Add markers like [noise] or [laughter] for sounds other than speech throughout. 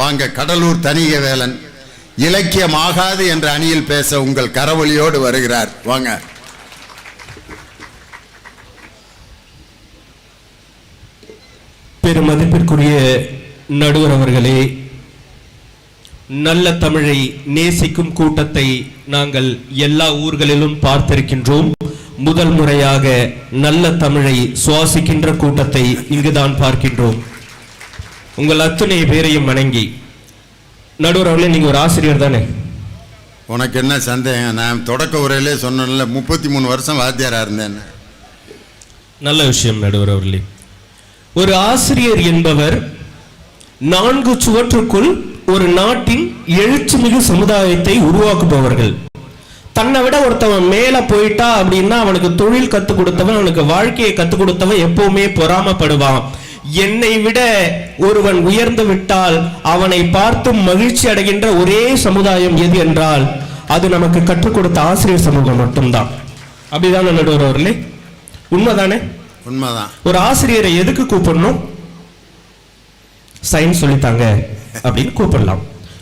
வாங்க கடலூர் தனிகவேலன் இலக்கியமாகாது என்ற அணியில் பேச உங்கள் கரவொலியோடு வருகிறார். வாங்க. பெருமதிப்பிற்குரிய நடுவர் அவர்களே நல்ல தமிழை நேசிக்கும் கூட்டத்தை நாங்கள் எல்லா ஊர்களிலும் பார்த்திருக்கின்றோம். முதல் முறையாக நல்ல தமிழை சுவாசிக்கின்ற கூட்டத்தை இங்குதான் பார்க்கின்றோம். உங்கள் அத்துணை பேரையும் வணங்கி நடுவர் அவர்களே நீங்க ஒரு ஆசிரியர் தானே? உனக்கு என்ன சந்தேகம்? நான் தொடக்க உரையிலே சொன்னேன்ல முப்பத்தி மூணு வருஷம் வாத்தியாரா இருந்தேன். நல்ல விஷயம் நடுவர் அவர்களே. ஒரு ஆசிரியர் என்பவர் நான்கு சுவற்றுக்குள் ஒரு நாட்டின் எழுச்சிமிகு சமுதாயத்தை உருவாக்குபவர்கள். தன்னை விட ஒருத்தவன் மேல போயிட்டா அப்படின்னா அவனுக்கு தொழில் கத்து கொடுத்தவன் அவனுக்கு வாழ்க்கையை கத்து கொடுத்தவன் எப்பவுமே பொறாமப்படுவான். என்னை விட ஒருவன் உயர்ந்து விட்டால் அவனை பார்த்து மகிழ்ச்சி அடைகின்ற ஒரே சமுதாயம் எது என்றால் அது நமக்கு கற்றுக் கொடுத்த ஆசிரியர் சமூகம் மட்டும்தான். அப்படிதானே நடுவர் அவர்களே? உண்மைதானே? உண்மைதான். ஒரு ஆசிரியரை எதுக்கு கூப்பிடணும்? சயின்ஸ் சொல்லித்தாங்க அப்படின்னு கூப்பிடலாம்.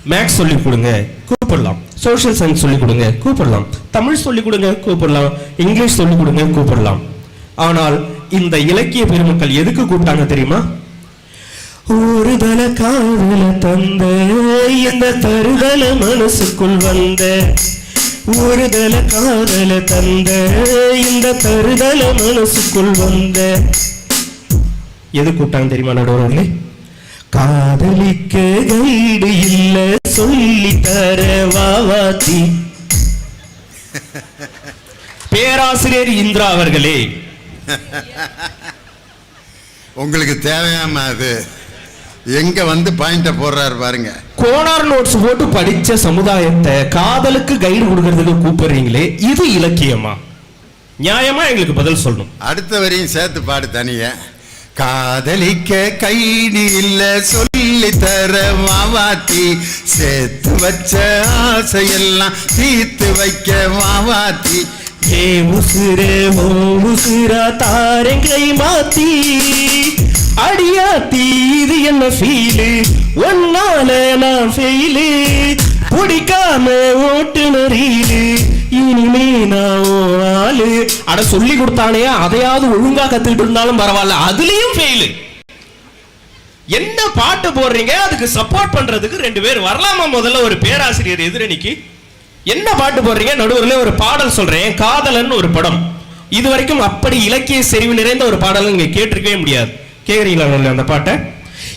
மேக்ஸ் சொல்லி கொடுங்க கூப்பிடலாம். சோஷியல் சயின்ஸ் சொல்லி கொடுங்க கூப்பிடலாம். தமிழ் சொல்லி கொடுங்க கூப்பிடலாம். இங்கிலீஷ் சொல்லி கொடுங்க கூப்பிடலாம். ஆனால் இந்த இலக்கிய பெருமக்கள் எதுக்கு கூப்பிட்டாங்க தெரியுமா? ஒரு தல காதல தந்த இந்த தருதல மனசுக்குள் வந்த ஒரு தல காதல தந்த இந்த தருதல மனசுக்குள் வந்த. எது கூப்பிட்டாங்க தெரியுமா நடுவர்களே காதலிக்க கைடு இல்ல சொல்லி தர வாவாத்தி பேராசிரியர் இந்திரா அவர்களே [laughs] உங்களுக்கு தேவையாம அது எங்க வந்து பாயிண்ட போடுறாரு பாருங்க. கோனார் நோட்ஸ் போட்டு படிச்ச சமுதாயத்தை காதலுக்கு கைடு கொடுக்கறதுக்கு கூப்பிடுறீங்களே இது இலக்கியமா? நியாயமா எங்களுக்கு பதில் சொல்லணும். அடுத்த வரையும் சேர்த்து பாடு தனிய. காதலிக்க கைடி இல்ல சொல்லி தர மாவாத்தி. சேர்த்து வச்ச ஆசையெல்லாம் தீர்த்து வைக்க மாவாத்தி. ஏ முசுரே ஓ உசுரா தாரங்கை மாத்தி. அடியாத்தி இது என்ன ஃபீலு ஒன்னால நான் ஃபெயிலு பிடிக்காம ஓட்டுநரீலு இனிமே நான் ஆளு. அட சொல்லி கொடுத்தானே அதையாவது ஒழுங்கா கத்துக்கிட்டு இருந்தாலும் பரவாயில்ல. அதுலயும் ஃபெயிலு என்ன பாட்டு போடுறீங்க? அதுக்கு சப்போர்ட் பண்றதுக்கு ரெண்டு பேர் வரலாமா? முதல்ல ஒரு பேராசிரியர் எதிரணிக்கு. என்ன பாட்டு போடுறீங்க? நடுவரில் ஒரு பாடல் சொல்றேன். காதலன் ஒரு படம். இது வரைக்கும் அப்படி இலக்கிய செறிவு நிறைந்த ஒரு பாடல் நீங்க கேட்டிருக்கவே முடியாது. கேக்குறீங்களா அந்த பாட்டை?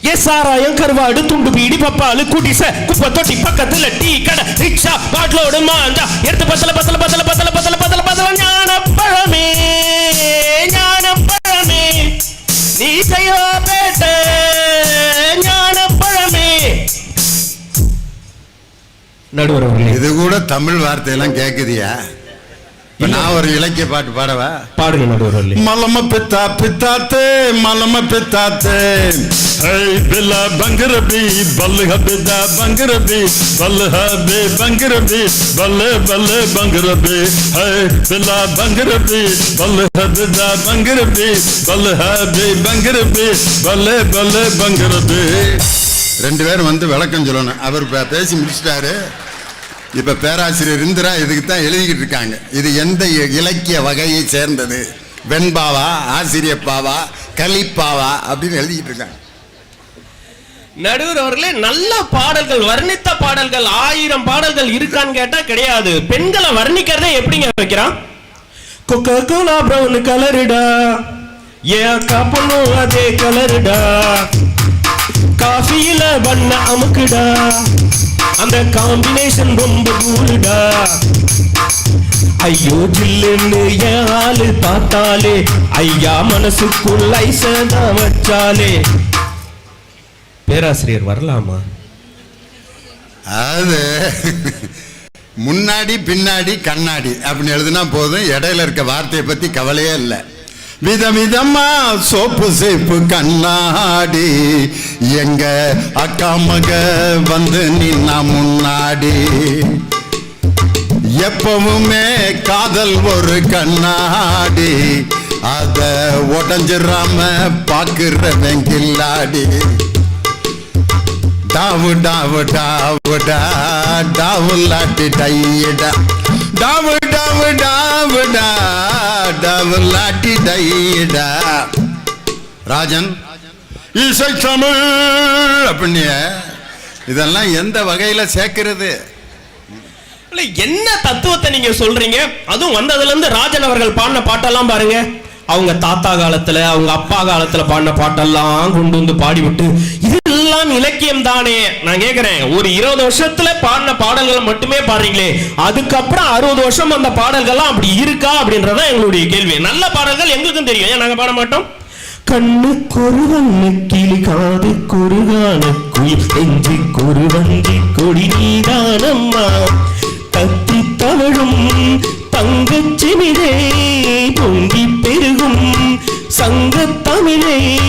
எஸ் சாராயம் கருவாடு துண்டு பீடி பப்பாலு குடிச குப்பை தொட்டி பக்கத்துல டீ கடை ரிக்ஷா பாட்லோடு மாந்தா. எடுத்து பத்தல பத்தல பத்தல பத்தல பத்தல பத்தல பத்தல ஞான பழமே ஞான பழமே நீ செய்யோ பேட்டே நடுவர் அவர்களே இது கூட தமிழ் வார்த்தையெல்லாம் கேக்குதியா இப்ப நான் ஒரு இலக்கிய பாட்டு பாடவா பாடுங்க நடுவர் மலம பித்தா பித்தாத்தே மலம பித்தாத்தே Hey, Billa Bangarabi, Balha Bida Bangarabi, Balha Be Bangarabi, Balle Balle Bangarabi, Hey, Billa Bangarabi, Balha Bida Bangarabi, Balha Be Bangarabi, Balle Balle Bangarabi. ரெண்டு பேரும் வந்து விளக்கம் சொல்லணும். அவர் பேசி முடிச்சிட்டாரு. இப்போ பேராசிரியர் இந்திரா இதுக்கு தான் எழுதிக்கிட்டு இருக்காங்க. இது எந்த இ- இலக்கிய வகையை சேர்ந்தது? வெண்பாவா ஆசிரியப்பாவா கலிப்பாவா அப்படின்னு எழுதிக்கிட்டு இருக்காங்க. நடுவர் அவர்களே நல்ல பாடல்கள் வர்ணித்த பாடல்கள் ஆயிரம் பாடல்கள் இருக்கான்னு கேட்டா கிடையாது. பெண்களை வர்ணிக்கிறதே எப்படிங்க வைக்கிறான்? கொக்கோ கோலா பிரவுன் கலருடா ஏன் அக்கா பொண்ணும் அதே கலருடா காஃபியில வண்ண அமுக்குடா. அந்த காம்பினேஷன் ரொம்ப கூடுடா ஐயோ ஜில்லுன்னு என் ஆளு பார்த்தாலே ஐயா மனசுக்குள் லைசனா வச்சாலே. பேராசிரியர் வரலாமா? அது முன்னாடி பின்னாடி கண்ணாடி அப்படின்னு எழுதுனா போதும். இடையில இருக்க வார்த்தையை பத்தி கவலையே இல்லை. விதவிதமா சோப்பு சேப்பு கண்ணாடி. எங்க அக்கா மக வந்து நின்னா முன்னாடி. எப்பவுமே காதல் ஒரு கண்ணாடி. அத உடஞ்சிடாம பாக்குற வெங்கில்லாடி டாவு டாவு டாவுடா டாவு லாட்டி டையடா. டாமு டாமு டாவு டா டாவு லாட்டி டையடா ராஜன் இசை தமிழ் அப்படின்னு இதெல்லாம் எந்த வகையில சேர்க்கிறது? இல்ல என்ன தத்துவத்தை நீங்க சொல்றீங்க? அதுவும் வந்ததுல இருந்து ராஜன் அவர்கள் பாடின பாட்டெல்லாம் பாருங்க. அவங்க தாத்தா காலத்துல அவங்க அப்பா காலத்துல பாடின பாட்டெல்லாம் கொண்டு வந்து பாடிவிட்டு இதெல்லாம் இலக்கியம் தானே நான் கேக்குறேன் ஒரு இருபது வருஷத்துல பாடின பாடல்கள் மட்டுமே பாடுறீங்களே அதுக்கப்புறம் அறுபது வருஷம் அந்த பாடல்கள்லாம் அப்படி இருக்கா அப்படின்றதான் எங்களுடைய கேள்வி. நல்ல பாடல்கள் எங்களுக்கும் தெரியும். ஏன் நாங்க பாட மாட்டோம்? கண்ணு கொருவண்ணு கிளி காது கொருகான குயில் நெஞ்சு கொருவந்தி கொடி நீதானம்மா. தத்தி தவழும் தங்கச் சிமிழே பொங்கி பெருகும். சங்க தமிழே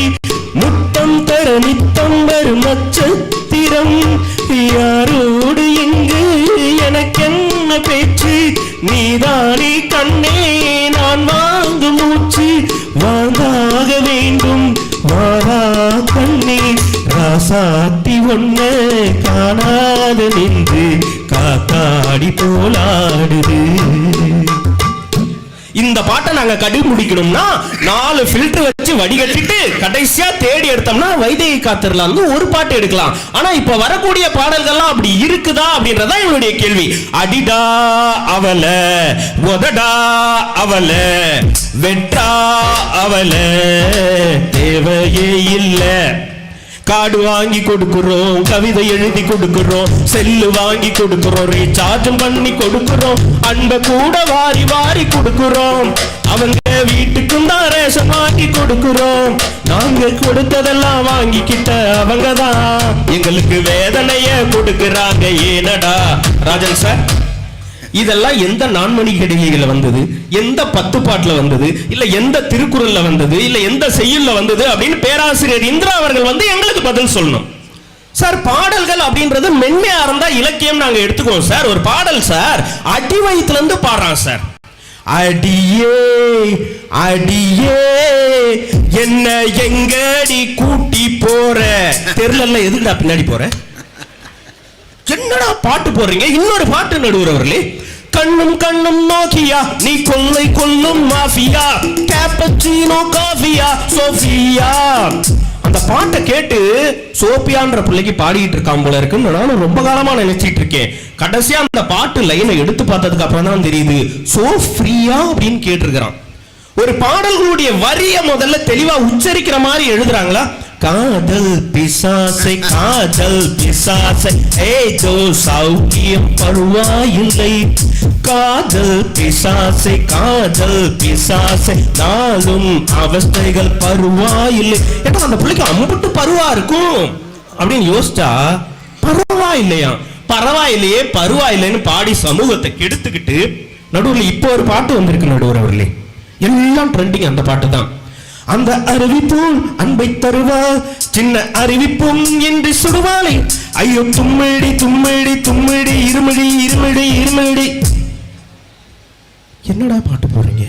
முத்தம் தர நித்தம் வரும் நட்சத்திரம். யாரோடு எங்கு எனக்கென்ன பேச்சு? நீதானே கண்ணே நான் வாங்கு மூச்சு. வாங்காக வேண்டும் வாழா கண்ணே. ராசாத்தி ஒண்ண காணாத நின்று காத்தாடி போலாடுது. இந்த பாட்டை நாங்க கண்டுபிடிக்கணும்னா நாலு ஃபில்டர் வச்சு வடிகட்டிட்டு கடைசியா தேடி எடுத்தோம்னா வைதேகி காத்திரலாம் ஒரு பாட்டு எடுக்கலாம். ஆனா இப்ப வரக்கூடிய பாடல்கள்லாம் அப்படி இருக்குதா அப்படின்றதா என்னுடைய கேள்வி. அடிடா அவல உதடா அவல வெட்டா அவல தேவையே இல்லை. கார்டு வாங்கி கொடுக்கிறோம் கவிதை எழுதி கொடுக்கிறோம் செல்லு வாங்கி கொடுக்கிறோம் ரீசார்ஜும் பண்ணி கொடுக்கிறோம் அன்பை கூட வாரி வாரி கொடுக்கிறோம். அவங்க வீட்டுக்கும் தான் ரேஷன் வாங்கி கொடுக்கிறோம். நாங்க கொடுத்ததெல்லாம் வாங்கிக்கிட்ட அவங்க தான் எங்களுக்கு வேதனைய கொடுக்குறாங்க ஏனடா? ராஜன் சார்? இதெல்லாம் எந்த நான்மணி கடிகைகள் வந்தது? எந்த பத்து பாட்டுல வந்தது? இல்ல எந்த திருக்குறள்ல வந்தது? இல்ல எந்த செய்யுள்ல வந்தது? அப்படின்னு பேராசிரியர் இந்திரா அவர்கள் வந்து எங்களுக்கு பதில் சொல்லணும். சார் பாடல்கள் அப்படின்றது மென்மையா இருந்தா இலக்கியம் நாங்க எடுத்துக்குவோம் சார். ஒரு பாடல் சார் அடி வயிற்றுல இருந்து பாடுறான் சார். அடியே அடியே என்ன எங்கடி கூட்டி போற? தெருல எதுக்குடா பின்னாடி போற? என்னடா பாட்டு போடுறீங்க? இன்னொரு பாட்டு நடுவர் கண்ணும் கண்ணும் நோக்கியா நீ கொள்ளை கொள்ளும் மாஃபியா. கேப்பச்சினோ காஃபியா சோஃபியா. அந்த பாட்டை கேட்டு சோபியான்ற பிள்ளைக்கு பாடிட்டு இருக்கான் போல இருக்குன்னு நானும் ரொம்ப காலமா நினைச்சிட்டு இருக்கேன். கடைசியா அந்த பாட்டு லைனை எடுத்து பார்த்ததுக்கு அப்புறம் தான் தெரியுது சோ ஃப்ரீயா அப்படின்னு கேட்டிருக்கிறான். ஒரு பாடல்களுடைய வரிய முதல்ல தெளிவா உச்சரிக்கிற மாதிரி எழுதுறாங்களா? காதல் பிசாசை காதல் பிசாசை. ஏதோ சௌக்கியம் பருவாயில்லை. காதல் பிசாசை காதல் பிசாசை. நாளும் அவஸ்தைகள் பருவாயில்லை. ஏன்னா அந்த பிள்ளைக்கு அம்புட்டு பருவா இருக்கும். அப்படின்னு யோசிச்சா பரவாயில்லையா பரவாயில்லையே பரவாயில்லைன்னு பாடி சமூகத்தை கெடுத்துக்கிட்டு நடுவில் இப்போ ஒரு பாட்டு வந்திருக்கு நடுவர் அவர்களே எல்லாம் ட்ரெண்டிங் அந்த பாட்டு தான் அந்த அறிவிப்போல் அன்பை தருவா சின்ன அறிவிப்பும் என்று சுடுவாளை ஐயோ தும்மிடி தும்மிடி தும்மிடி இருமடி இருமடி இருமடி. என்னடா பாட்டு போறீங்க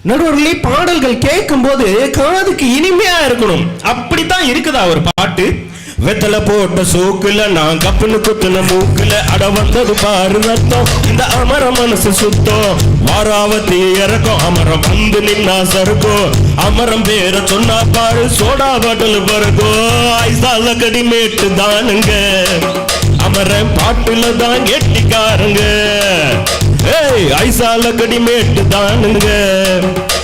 நடுவர்களே பாடல்கள் கேட்கும் போது காதுக்கு இனிமையா இருக்கணும். அப்படித்தான் இருக்குதா ஒரு பாட்டு? வெத்தலை போட்ட சோக்குல நான் கப்புன்னு குத்துன மூக்குல. அட வந்தது பாரு ரத்தம். இந்த அமர மனசு சுத்தம். வாராவத்தி இறக்கும். அமரம் வந்து நின்னா சருக்கும் அமரம் பேர சொன்னா பாரு சோடா பாட்டில் பறக்கும். ஐசால கடிமேட்டு தானுங்க. அமரன் பாட்டுல தான் கெட்டிக்காருங்க. ஏய் ஐசால கடிமேட்டு தானுங்க.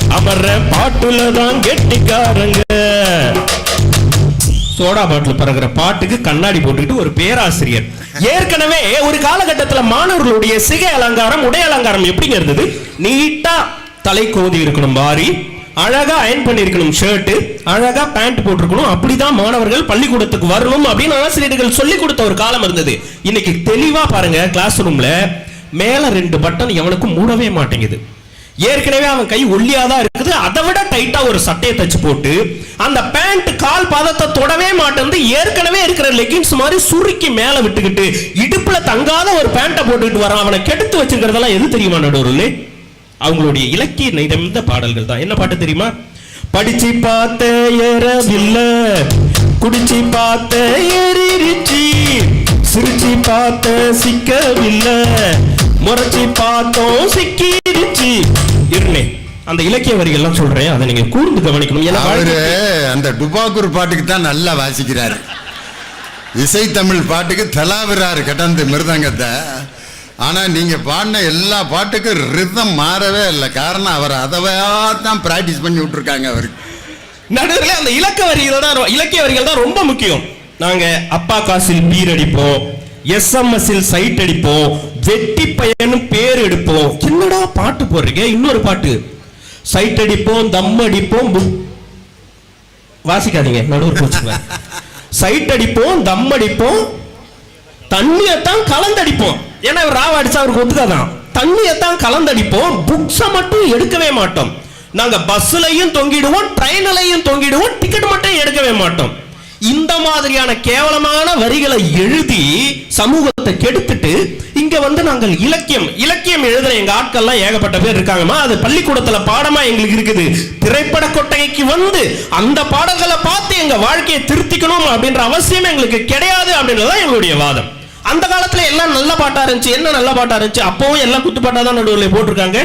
அமர பாட்டுல தான் கெட்டிக்காரங்க. சோடா பாட்டில் பறக்கிற பாட்டுக்கு கண்ணாடி போட்டுக்கிட்டு ஒரு பேராசிரியர். ஏற்கனவே ஒரு காலகட்டத்தில் மாணவர்களுடைய சிகை அலங்காரம் உடை அலங்காரம் எப்படிங்க இருந்தது? நீட்டா தலை கோதி இருக்கணும் பாரி அழகா அயன் பண்ணிருக்கணும் ஷர்ட் அழகா பேண்ட் போட்டிருக்கணும். அப்படிதான் மாணவர்கள் பள்ளிக்கூடத்துக்கு வரணும் அப்படின்னு ஆசிரியர்கள் சொல்லி கொடுத்த ஒரு காலம் இருந்தது. இன்னைக்கு தெளிவா பாருங்க கிளாஸ் ரூம்ல மேல ரெண்டு பட்டன் எவனுக்கும் மூடவே மாட்டேங்குது. ஏற்கனவே அவன் கை ஒல்லியா தான் இருக்குது. அதை விட டைட்டா ஒரு சட்டையை தச்சு போட்டு அந்த பேண்ட் கால் பாதத்தை தொடவே மாட்டேன் ஏற்கனவே இருக்கிற லெகின்ஸ் மாதிரி சுருக்கி மேல விட்டுக்கிட்டு இடுப்புல தங்காத ஒரு பேண்டை போட்டுக்கிட்டு வரான் அவனை கெடுத்து வச்சிருக்கிறதெல்லாம் எது தெரியுமா நடுவர்களே அவங்களுடைய இலக்கிய நிறைந்த பாடல்கள் தான். என்ன பாட்டு தெரியுமா? படிச்சு பார்த்த ஏறவில்லை குடிச்சு பார்த்த ஏறிடுச்சு சிரிச்சு பார்த்த சிக்கவில்லை முறைச்சி பார்த்தோம் சிக்கிருச்சு. இருனே அந்த இலக்கிய வரிகள்லாம் சொல்றேன். அதை நீங்க கூர்ந்து கவனிக்கணும். ஏன்னா அவரு அந்த டுபாக்கூர் பாட்டுக்கு தான் நல்லா வாசிக்கிறாரு. இசை தமிழ் பாட்டுக்கு தலாவிறாரு கடந்து மிருதங்கத்தை. ஆனா நீங்க பாடின எல்லா பாட்டுக்கும் ரிதம் மாறவே இல்லை. காரணம் அவர் அதவா தான் பிராக்டிஸ் பண்ணி விட்டுருக்காங்க அவருக்கு நடுவில் அந்த இலக்க வரிகள் தான் இலக்கிய வரிகள் தான் ரொம்ப முக்கியம். நாங்க அப்பா காசில் பீர் அடிப்போம் எஸ்எம்எஸ் சைட் அடிப்போம். வெட்டி பையனும் பேர் எடுப்போம். என்னடா பாட்டு போடுறீங்க? இன்னொரு பாட்டு. சைட் அடிப்போம் தம் அடிப்போம் புக் வாசிக்காதீங்க நடுவர் சைட் அடிப்போம் தம் அடிப்போம் தண்ணியத்தான் கலந்தடிப்போம். ஏன்னா இவர் ராவ அடிச்சா அவருக்கு ஒத்துக்காதான். தண்ணியத்தான் கலந்தடிப்போம் புக்ஸை மட்டும் எடுக்கவே மாட்டோம். நாங்க பஸ்லயும் தொங்கிடுவோம் ட்ரெயின்லயும் தொங்கிடுவோம் டிக்கெட் மட்டும் எடுக்கவே மாட்டோம். இந்த மாதிரியான கேவலமான வரிகளை எழுதி சமூகத்தை கெடுத்துட்டு இங்க வந்து நாங்கள் இலக்கியம் இலக்கியம் எழுதுற எங்க ஆட்கள்லாம் ஏகப்பட்ட பேர் இருக்காங்கம்மா. அது பள்ளிக்கூடத்துல பாடமா எங்களுக்கு இருக்குது. திரைப்பட கொட்டகைக்கு வந்து அந்த பாடல்களை பார்த்து எங்க வாழ்க்கையை திருத்திக்கணும் அப்படின்ற அவசியம் எங்களுக்கு கிடையாது அப்படின்றதுதான் எங்களுடைய வாதம். அந்த காலத்துல எல்லாம் நல்ல பாட்டா இருந்துச்சு. என்ன நல்ல பாட்டா இருந்துச்சு? அப்பவும் எல்லாம் குத்துப்பாட்டா தான் நடுவில் போட்டிருக்காங்க.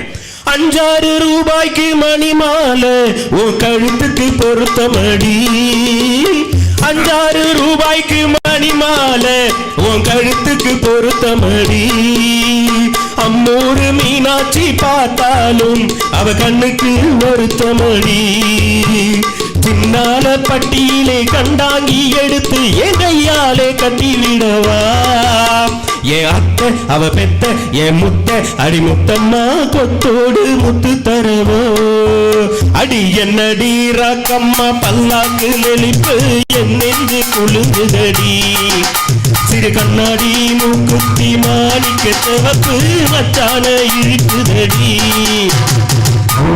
அஞ்சாறு ரூபாய்க்கு மணி மாலை உன் கழுத்துக்கு பொருத்தமடி. அஞ்சாறு ரூபாய்க்கு மணி மாலை உன் கழுத்துக்கு பொருத்தமடி அம்மூறு மீனாட்சி பார்த்தாலும் அவ கண்ணுக்கு வருத்தமடி சின்னால பட்டியிலே கண்டாங்கி எடுத்து என் கையாலே என் அத்தை அவ பெத்த என் முத்த அடி முத்தம்மா கொத்தோடு முத்து தரவோ. அடி என்னடி ராக்கம்மா பல்லாக்கு நெளிப்பு என் நெஞ்சு குலுங்குதடி. சிறு கண்ணாடி மூக்குத்தி மாணிக்க சிவப்பு மச்சான இருக்குதடி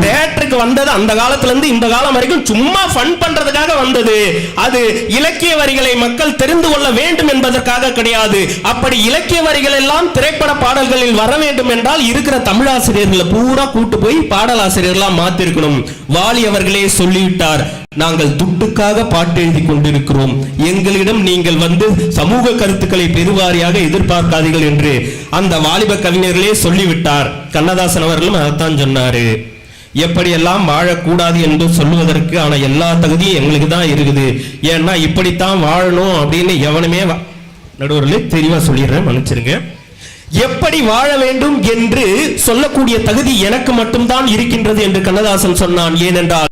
தேட்டருக்கு வந்தது அந்த காலத்துல இருந்து இந்த காலம் வரைக்கும் சும்மா ஃபன் பண்றதுக்காக வந்தது. அது இலக்கிய வரிகளை மக்கள் தெரிந்து கொள்ள வேண்டும் என்பதற்காக கிடையாது. அப்படி இலக்கிய வரிகள் எல்லாம் திரைப்பட பாடல்களில் வர வேண்டும் என்றால் இருக்கிற தமிழாசிரியர்களை பூரா கூட்டு போய் பாடலாசிரியர்களா மாத்திருக்கணும். வாலி அவர்களே சொல்லிவிட்டார் நாங்கள் துட்டுக்காக பாட்டு எழுதி கொண்டிருக்கிறோம். எங்களிடம் நீங்கள் வந்து சமூக கருத்துக்களை பெருவாரியாக எதிர்பார்க்காதீர்கள் என்று அந்த வாலிப கவிஞர்களே சொல்லிவிட்டார். கண்ணதாசன் அவர்களும் அதைத்தான் சொன்னாரு. எப்படியெல்லாம் வாழக்கூடாது என்று சொல்லுவதற்கு ஆன எல்லா தகுதியும் எங்களுக்கு தான் இருக்குது. ஏன்னா இப்படித்தான் வாழணும் அப்படின்னு எவனுமே நடுவர்களே சொல்லிடுறேன் மன்னிச்சிருங்க. எப்படி வாழ வேண்டும் என்று சொல்லக்கூடிய தகுதி எனக்கு மட்டும்தான் இருக்கின்றது என்று கண்ணதாசன் சொன்னான். ஏனென்றால்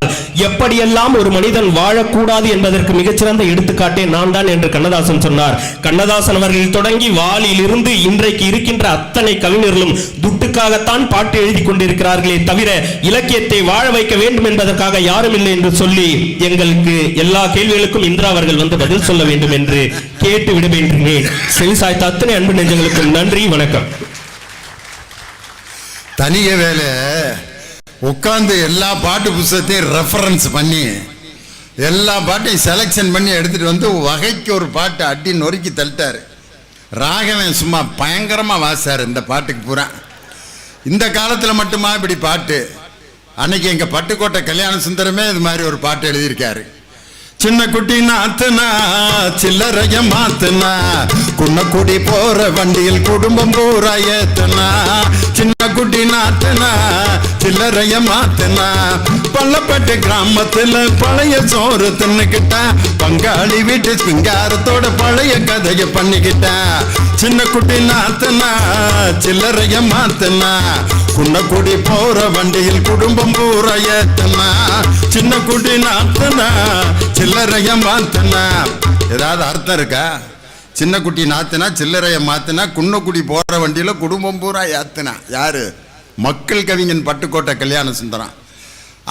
எப்படியெல்லாம் ஒரு மனிதன் வாழக்கூடாது என்பதற்கு மிகச்சிறந்த எடுத்துக்காட்டே நான் தான் என்று கண்ணதாசன் சொன்னார். கண்ணதாசன் அவர்கள் தொடங்கி வாலிலிருந்து இன்றைக்கு இருக்கின்ற அத்தனை கவிஞர்களும் துட்டுக்காகத்தான் பாட்டு எழுதி கொண்டிருக்கிறார்களே தவிர இலக்கியத்தை வாழ வைக்க வேண்டும் என்பதற்காக யாரும் இல்லை என்று சொல்லி எங்களுக்கு எல்லா கேள்விகளுக்கும் இந்திரா அவர்கள் வந்து பதில் சொல்ல வேண்டும் என்று கேட்டு விடுகின்றேன் செவிசாய்த்த அத்தனை அன்பு நெஞ்சங்களுக்கும் நன்றி வணக்கம். தனிய வேலை. உட்காந்து எல்லா பாட்டு புஸ்தகத்தையும் ரெஃபரன்ஸ் பண்ணி எல்லா பாட்டையும் செலெக்ஷன் பண்ணி எடுத்துட்டு வந்து வகைக்கு ஒரு பாட்டு அடி நொறுக்கி தள்ளிட்டார். ராகவன் சும்மா பயங்கரமாக வாசார் இந்த பாட்டுக்கு பூரா. இந்த காலத்தில் மட்டுமா இப்படி பாட்டு? அன்னைக்கு எங்கள் பட்டுக்கோட்டை கல்யாண சுந்தரமே இது மாதிரி ஒரு பாட்டு எழுதியிருக்காரு. சின்ன குட்டி நாத்துனா சில்லறைய மாத்துனா குன்னக்குடி போற வண்டியில் குடும்பம் பூரா ஏத்துனா சின்ன குட்டி நாத்துனா சில்லறைய மாத்துனா பள்ளப்பட்டு கிராமத்துல பழைய சோறு தின்னுக்கிட்டா பங்காளி வீட்டு சிங்காரத்தோட பழைய கதைய பண்ணிக்கிட்டா சின்ன குட்டி நாத்துனா சில்லறைய மாத்துனா குன்னக்குடி போற வண்டியில் குடும்பம் பூரா ஏத்துனா சின்ன குட்டி நாத்துனா சில்லறைய மாத்துனா. ஏதாவது அர்த்தம் இருக்கா? சின்ன குட்டி நாத்தினா சில்லறைய மாத்தினா குன்னக்குடி போகிற வண்டியில் குடும்பம் பூரா ஏத்துனா. யாரு? மக்கள் கவிஞன் பட்டுக்கோட்டை கல்யாண சுந்தரம்.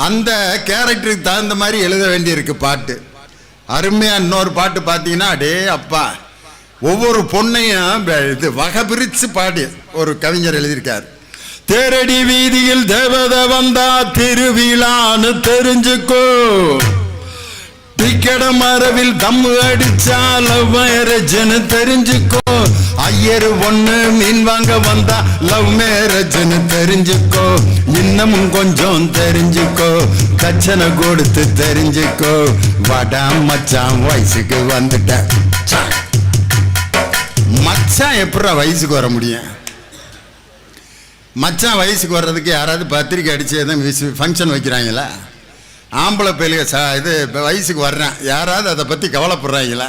அந்த கேரக்டருக்கு தகுந்த மாதிரி எழுத வேண்டியிருக்கு பாட்டு. அருமையாக இன்னொரு பாட்டு பார்த்தீங்கன்னா அடே அப்பா. ஒவ்வொரு பொண்ணையும் இது வகை பிரித்து பாடி ஒரு கவிஞர் எழுதியிருக்கார். தேரடி வீதியில் தேவதை வந்தா திருவிழான்னு தெரிஞ்சுக்கோ. டிக்கெட மரவில் தம்மு அடிச்சால வைரஜன்னு தெரிஞ்சுக்கோ. ஐயர் ஒண்ணு மீன் வாங்க வந்தா லவ் மேரேஜ்னு தெரிஞ்சுக்கோ. இன்னமும் கொஞ்சம் தெரிஞ்சுக்கோ. கச்சனை கொடுத்து தெரிஞ்சுக்கோ. வடா மச்சான் வயசுக்கு வந்துட்டேன். மச்சான் எப்படா வயசுக்கு வர முடியும்? மச்சான் வயசுக்கு வர்றதுக்கு யாராவது பத்திரிக்கை அடிச்சு எதுவும் ஃபங்க்ஷன் வைக்கிறாங்களா? ஆம்பளை பிள்ளைங்க சா இது இப்போ வயசுக்கு வர்றேன். யாராவது அதை பற்றி கவலைப்படுறாங்களா?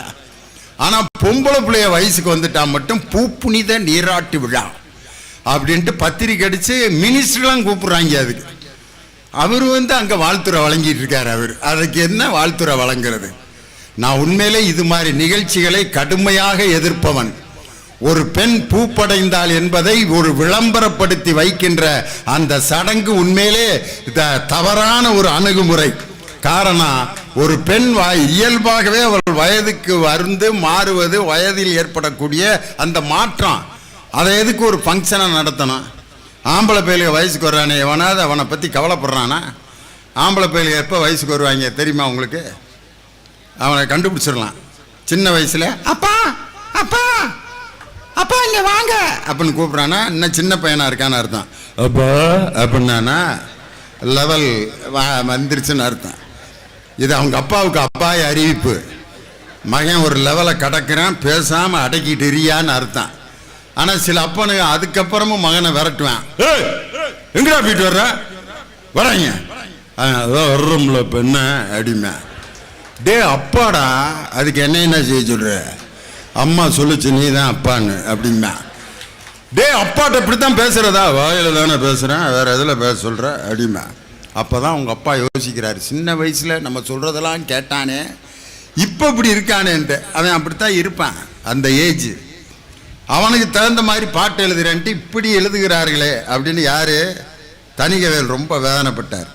ஆனால் பொம்பளை பிள்ளைய வயசுக்கு வந்துட்டா மட்டும் பூப்புனித நீராட்டு விழா அப்படின்ட்டு பத்திரிக்கை அடித்து மினிஸ்டர்லாம் கூப்பிட்றாங்க அதுக்கு. அவர் வந்து அங்கே வாழ்த்துறை வழங்கிட்டு இருக்கார் அவர். அதுக்கு என்ன வாழ்த்துறை வழங்குறது? நான் உண்மையிலே இது மாதிரி நிகழ்ச்சிகளை கடுமையாக எதிர்ப்பவன். ஒரு பெண் பூப்படைந்தாள் என்பதை ஒரு விளம்பரப்படுத்தி வைக்கின்ற அந்த சடங்கு உண்மையிலே த- தவறான ஒரு அணுகுமுறை. காரணம் ஒரு பெண் இயல்பாகவே அவள் வயதுக்கு வந்து மாறுவது வயதில் ஏற்படக்கூடிய அந்த மாற்றம். அதை எதுக்கு ஒரு ஃபங்க்ஷனை நடத்தணும்? ஆம்பளை பயிலுக வயசுக்கு வர்றானே எவனாவது அவனை பற்றி கவலைப்படுறானா? ஆம்பளை பயிலுக எப்போ வயசுக்கு வருவாங்க தெரியுமா உங்களுக்கு? அவனை கண்டுபிடிச்சிடலாம். சின்ன வயசில் அப்பா அப்பா அப்பா இங்க வாங்க. அப்படின்னு கூப்பிட்றானா இன்னும் சின்ன பையனா இருக்கான்னு அர்த்தம். அப்பா அப்படின்னானா லெவல் வந்துருச்சுன்னு அர்த்தம். இது அவங்க அப்பாவுக்கு அப்பாய அறிவிப்பு. மகன் ஒரு லெவலை கடக்கிறான் பேசாம அடக்கிட்டு இருயான்னு அர்த்தம். ஆனா சில அப்பனுங்க அதுக்கப்புறமும் மகனை விரட்டுவான். எங்கடா போயிட்டு வர்ற? வராங்க. அதான் வர்றோம்ல என்ன அப்படிமே டே அப்பாடா அதுக்கு என்ன என்ன செய்ய சொல்ற? அம்மா சொல்லுச்சு நீ தான் அப்பான்னு அப்படின்னா டே அப்பாட்ட இப்படி தான் பேசுகிறதா வாயில் தானே பேசுகிறேன் வேறு எதில் பேச சொல்ற அப்படிமா அப்பதான் உங்கள் அப்பா யோசிக்கிறாரு. சின்ன வயசில் நம்ம சொல்கிறதெல்லாம் கேட்டானே இப்போ இப்படி இருக்கானேன்ட்டு அவன் அப்படித்தான் இருப்பான் அந்த ஏஜ். அவனுக்கு தகுந்த மாதிரி பாட்டு எழுதுகிறேன்ட்டு இப்படி எழுதுகிறார்களே அப்படின்னு யார்? தனிகவேல் ரொம்ப வேதனைப்பட்டார்.